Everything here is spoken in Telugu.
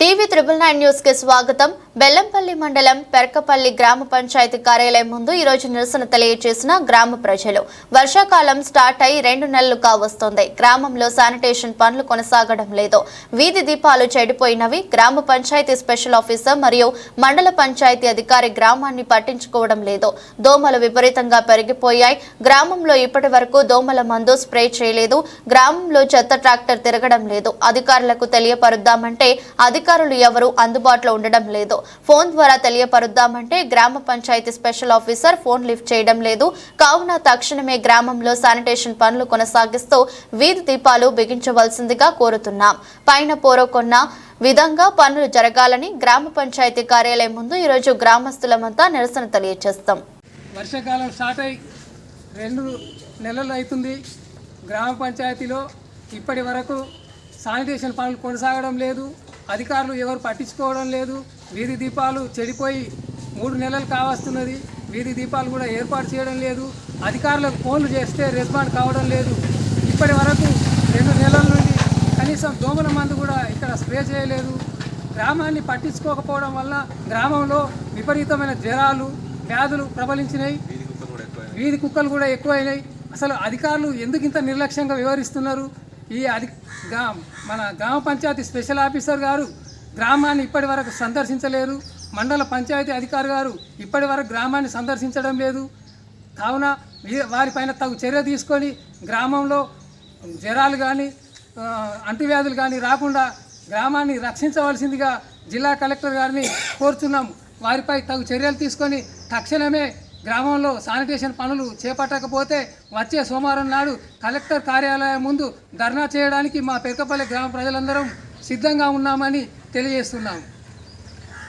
టీవీ త్రిబుల్ నైన్ న్యూస్కి స్వాగతం. బెల్లంపల్లి మండలం పెరకపల్లి గ్రామ పంచాయతీ కార్యాలయం ముందు ఈరోజు నిరసన తెలియజేసిన గ్రామ ప్రజలు. వర్షాకాలం స్టార్ట్ అయి రెండు నెలలు కావస్తోంది గ్రామంలో శానిటేషన్ పనులు కొనసాగడం లేదు. వీధి దీపాలు చెడిపోయినవి. గ్రామ పంచాయతీ స్పెషల్ ఆఫీసర్ మరియు మండల పంచాయతీ అధికారి గ్రామాన్ని పట్టించుకోవడం లేదు. దోమలు విపరీతంగా పెరిగిపోయాయి. గ్రామంలో ఇప్పటి వరకు దోమల మందు స్ప్రే చేయలేదు. గ్రామంలో చెత్త ట్రాక్టర్ తిరగడం లేదు. అధికారులకు తెలియపరుద్దామంటే అధికారులు ఎవరు అందుబాటులో ఉండడం లేదు. ఫోన్ ద్వారా తెలియపరుద్దామంటే గ్రామ panchayat special officer phone lift చేయడం లేదు. కావున తక్షణమే గ్రామంలో శానిటేషన్ పనులు కొనసాగిస్తూ వీధి దీపాలు బిగించవలసిందిగా కోరుతున్నాం. పైన పోరొకొన్న విధంగా పనులు జరగాలని గ్రామ పంచాయతీ కార్యాలయం ముందు ఈరోజు గ్రామస్తులమంతా నిరసన తెలియజేస్తాం వర్షాకాలం స్టార్ట్ అయి రెండు నెలలు అవుతుంది. గ్రామ పంచాయతీలో ఇప్పటి వరకు శానిటేషన్ పనులు కొనసాగడం లేదు. అధికారులు ఎవరు పట్టించుకోవడం లేదు. వీధి దీపాలు చెడిపోయి మూడు నెలలు కావస్తున్నది. వీధి దీపాలు కూడా ఏర్పాటు చేయడం లేదు. అధికారులకు ఫోన్లు చేస్తే రెస్పాండ్ కావడం లేదు. ఇప్పటి వరకు రెండు నెలల నుండి కనీసం దోమల మందు కూడా ఇక్కడ స్ప్రే చేయలేదు. గ్రామాన్ని పట్టించుకోకపోవడం వల్ల గ్రామంలో విపరీతమైన జ్వరాలు వ్యాధులు ప్రబలించినాయి. వీధి కుక్కలు కూడా ఎక్కువైనాయి. అసలు అధికారులు ఎందుకు ఇంత నిర్లక్ష్యంగా వ్యవహరిస్తున్నారు? ఈ అధి గా మన గ్రామ పంచాయతీ స్పెషల్ ఆఫీసర్ గారు గ్రామాన్ని ఇప్పటి వరకు సందర్శించలేరు. మండల పంచాయతీ అధికారి గారు ఇప్పటి వరకు గ్రామాన్ని సందర్శించడం లేదు. కావున వారిపైన తగు చర్య తీసుకొని గ్రామంలో జ్వరాలు కానీ అంటువ్యాధులు కానీ రాకుండా గ్రామాన్ని రక్షించవలసిందిగా జిల్లా కలెక్టర్ గారిని కోరుతున్నాము వారిపై తగు చర్యలు తీసుకొని తక్షణమే గ్రామంలో శానిటేషన్ పనులు చేపట్టకపోతే వచ్చే సోమవారం నాడు కలెక్టర్ కార్యాలయం ముందు ధర్నా చేయడానికి మా పెరకపల్లి గ్రామ ప్రజలందరం సిద్ధంగా ఉన్నామని తెలియజేస్తున్నాము